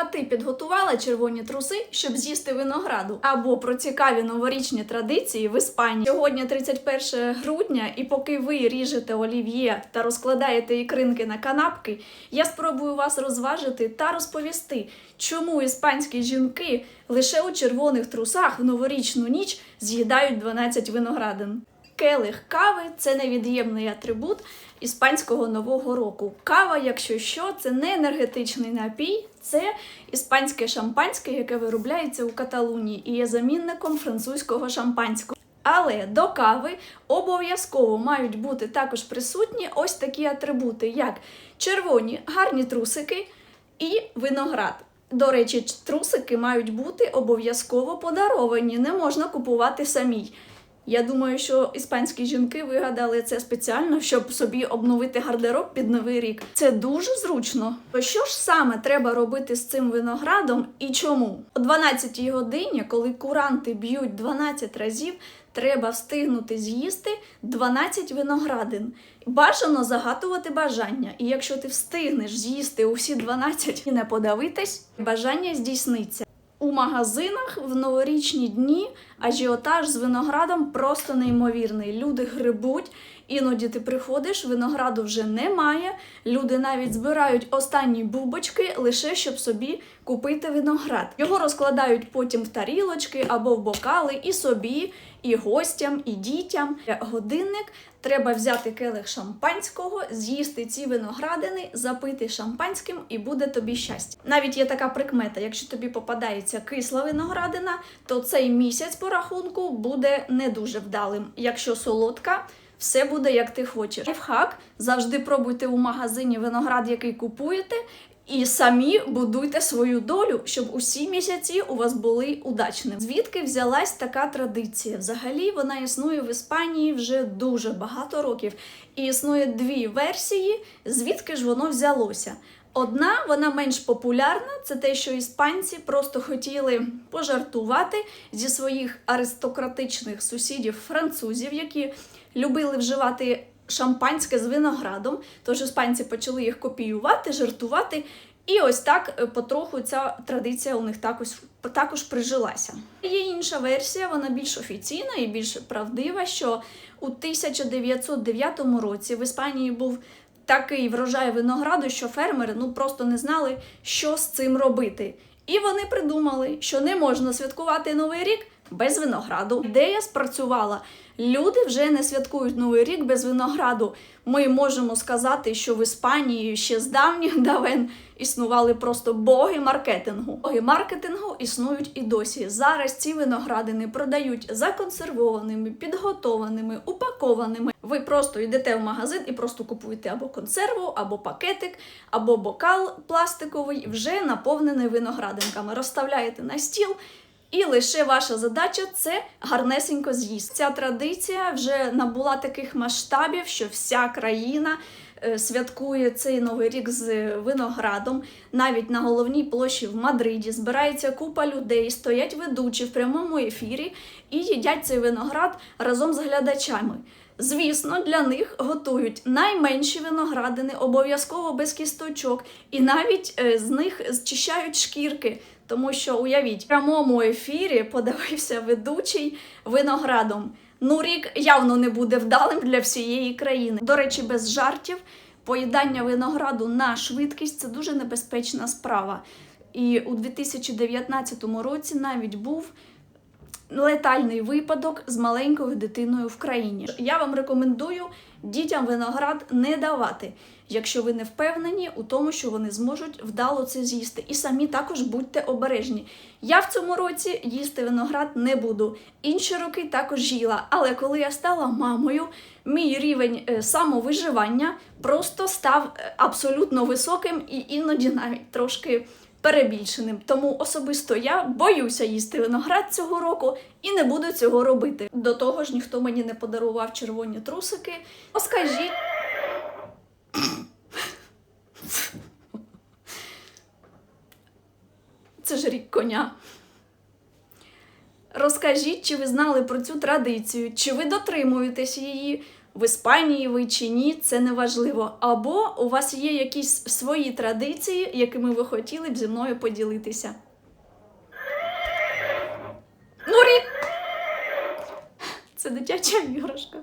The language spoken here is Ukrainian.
А ти підготувала червоні труси, щоб з'їсти винограду? Або про цікаві новорічні традиції в Іспанії. Сьогодні 31 грудня, і поки ви ріжете олів'є та розкладаєте ікринки на канапки, я спробую вас розважити та розповісти, чому іспанські жінки лише у червоних трусах в новорічну ніч з'їдають 12 виноградин. Келих кави це невід'ємний атрибут іспанського нового року. Кава, якщо що, це не енергетичний напій, це іспанське шампанське, яке виробляється у Каталунії і є замінником французького шампанського. Але до кави обов'язково мають бути також присутні ось такі атрибути, як червоні гарні трусики і виноград. До речі, трусики мають бути обов'язково подаровані, не можна купувати самій. Я думаю, що іспанські жінки вигадали це спеціально, щоб собі обновити гардероб під новий рік. Це дуже зручно. То що ж саме треба робити з цим виноградом і чому? О 12 годині, коли куранти б'ють 12 разів, треба встигнути з'їсти 12 виноградин. Бажано загадувати бажання. І якщо ти встигнеш з'їсти усі 12 і не подавитись, бажання здійсниться. У магазинах в новорічні дні ажіотаж з виноградом просто неймовірний. Люди грибуть, іноді ти приходиш, винограду вже немає. Люди навіть збирають останні бубочки лише щоб собі купити виноград. Його розкладають потім в тарілочки або в бокали і собі, і гостям, і дітям. Годинник треба взяти келих шампанського, з'їсти ці виноградини, запити шампанським, і буде тобі щастя. Навіть є така прикмета: якщо тобі попадається кисла виноградина, то цей місяць по рахунку буде не дуже вдалим. Якщо солодка. Все буде як ти хочеш. Лайфхак завжди пробуйте у магазині виноград, який купуєте, і самі будуйте свою долю, щоб усі місяці у вас були удачними. Звідки взялась така традиція? Взагалі вона існує в Іспанії вже дуже багато років, і існує дві версії, звідки ж воно взялося. Одна, вона менш популярна, це те, що іспанці просто хотіли пожартувати зі своїх аристократичних сусідів французів, які любили вживати шампанське з виноградом. Тож іспанці почали їх копіювати, жартувати. І ось так е, потроху ця традиція у них також, також прижилася. Є інша версія, вона більш офіційна і більш правдива, що у 1909 році в Іспанії був такий врожай винограду, що фермери ну просто не знали, що з цим робити. І вони придумали, що не можна святкувати новий рік без винограду. Ідея спрацювала. Люди вже не святкують новий рік без винограду. Ми можемо сказати, що в Іспанії ще з давніх давен існували просто боги маркетингу. Боги маркетингу існують і досі. Зараз ці виноградини продають законсервованими, підготованими, упакованими. Ви просто йдете в магазин і просто купуєте або консерву, або пакетик, або бокал пластиковий, вже наповнений виноградинками. Розставляєте на стіл. І лише ваша задача це гарнесенько з'їсти. Ця традиція вже набула таких масштабів, що вся країна е, святкує цей новий рік з виноградом. Навіть на головній площі в Мадриді збирається купа людей, стоять ведучі в прямому ефірі і їдять цей виноград разом з глядачами. Звісно, для них готують найменші виноградини, обов'язково без кісточок, і навіть е, з них зчищають шкірки. Тому що уявіть, в прямому ефірі подивився ведучий виноградом. Ну, рік явно не буде вдалим для всієї країни. До речі, без жартів, поїдання винограду на швидкість це дуже небезпечна справа. І у 2019 році навіть був летальний випадок з маленькою дитиною в країні. Я вам рекомендую дітям виноград не давати, якщо ви не впевнені у тому, що вони зможуть вдало це з'їсти. І самі також будьте обережні. Я в цьому році їсти виноград не буду. Інші роки також їла. Але коли я стала мамою, мій рівень е, самовиживання просто став е, абсолютно високим і іноді навіть трошки перебільшеним. Тому особисто я боюся їсти виноград цього року і не буду цього робити. До того ж, ніхто мені не подарував червоні трусики. Скажіть. Це ж рік коня. Розкажіть, чи ви знали про цю традицію, чи ви дотримуєтесь її в Іспанії ви чи ні, це не важливо. Або у вас є якісь свої традиції, якими ви хотіли б зі мною поділитися. Нурі! Це дитяча іграшка.